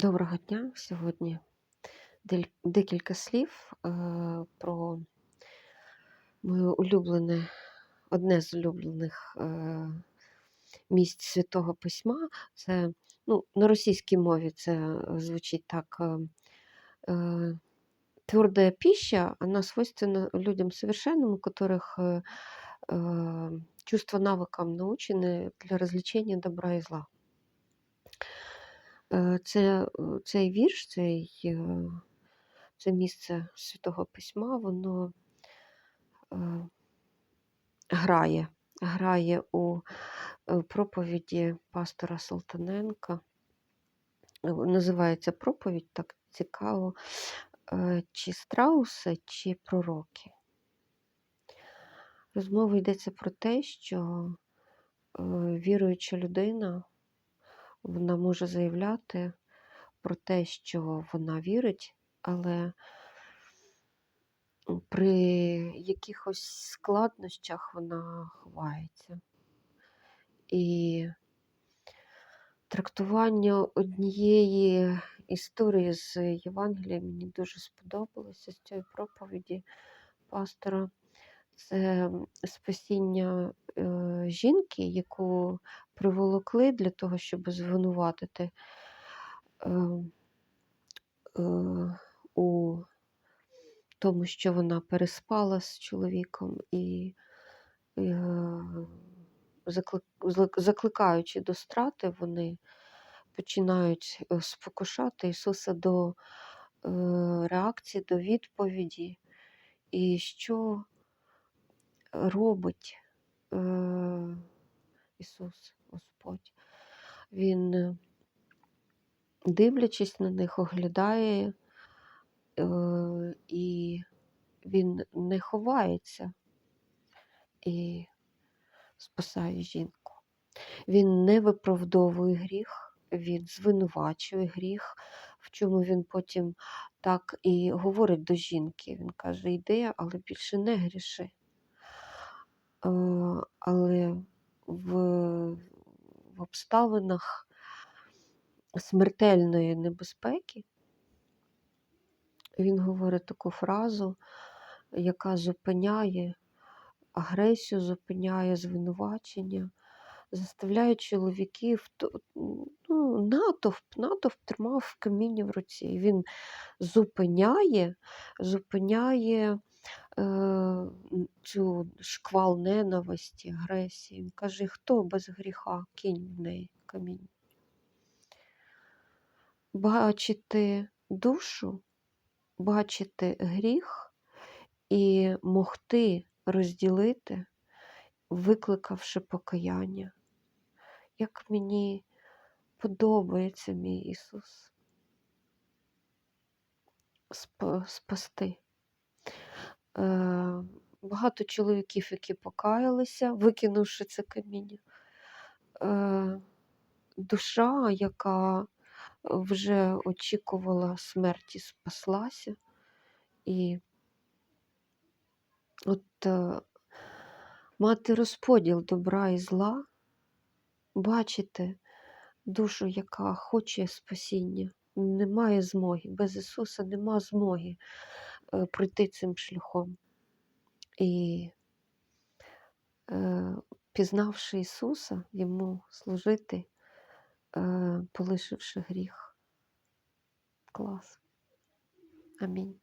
Доброго дня! Сьогодні дель- декілька слів е, про моє улюблене, одне з улюблених е, місць Святого Письма. Це ну, на російській мові це звучить так. Е, е, Твердая пища, она свойственна людям совершенным, у которых э, э, чувства навыкам научены для развлечения добра і зла. Е, Це, е, цей вірш, цей, е, це місце Святого Письма, воно грає, грає у проповіді пастора Салтаненка. Е, Називається проповідь так цікаво, чи страуси, чи пророки. Розмова йдеться про те, що віруюча людина вона може заявляти про те, що вона вірить, але при якихось складнощах вона ховається. І трактування однієї історії з Євангелія мені дуже сподобалося з цієї проповіді пастора. Це спасіння е, жінки, яку приволокли для того, щоб звинуватити е, е, у тому, що вона переспала з чоловіком і е, заклик- закликаючи до страти, вони починають е, спокушати Ісуса до е, реакції, до відповіді. І що робить е, Ісус Господь? Він, е, дивлячись на них, оглядає, е, і він не ховається і спасає жінку. Він не виправдовує гріх, він звинувачує гріх, в чому він потім так і говорить до жінки. Він каже: йди, але більше не гріши. Е, Але обставинах смертельної небезпеки він говорить таку фразу, яка зупиняє агресію, зупиняє звинувачення, заставляє чоловіків, ну, натовп, натовп тримав в камінні в руці. Він зупиняє, зупиняє цю шквал ненависті, агресії. Він каже, хто без гріха кинь в неї камінь. Бачити душу, бачити гріх і могти розділити, викликавши покаяння. Як мені подобається мій Ісус спасти. Е, Багато чоловіків, які покаялися, викинувши це каміння. Е, Душа, яка вже очікувала смерті, спаслася. І от е, мати розподіл добра і зла, бачити душу, яка хоче спасіння, немає змоги. Без Ісуса нема змоги пройти цим шляхом. І е, пізнавши Ісуса, йому служити, е, полишивши гріх. Клас. Амінь.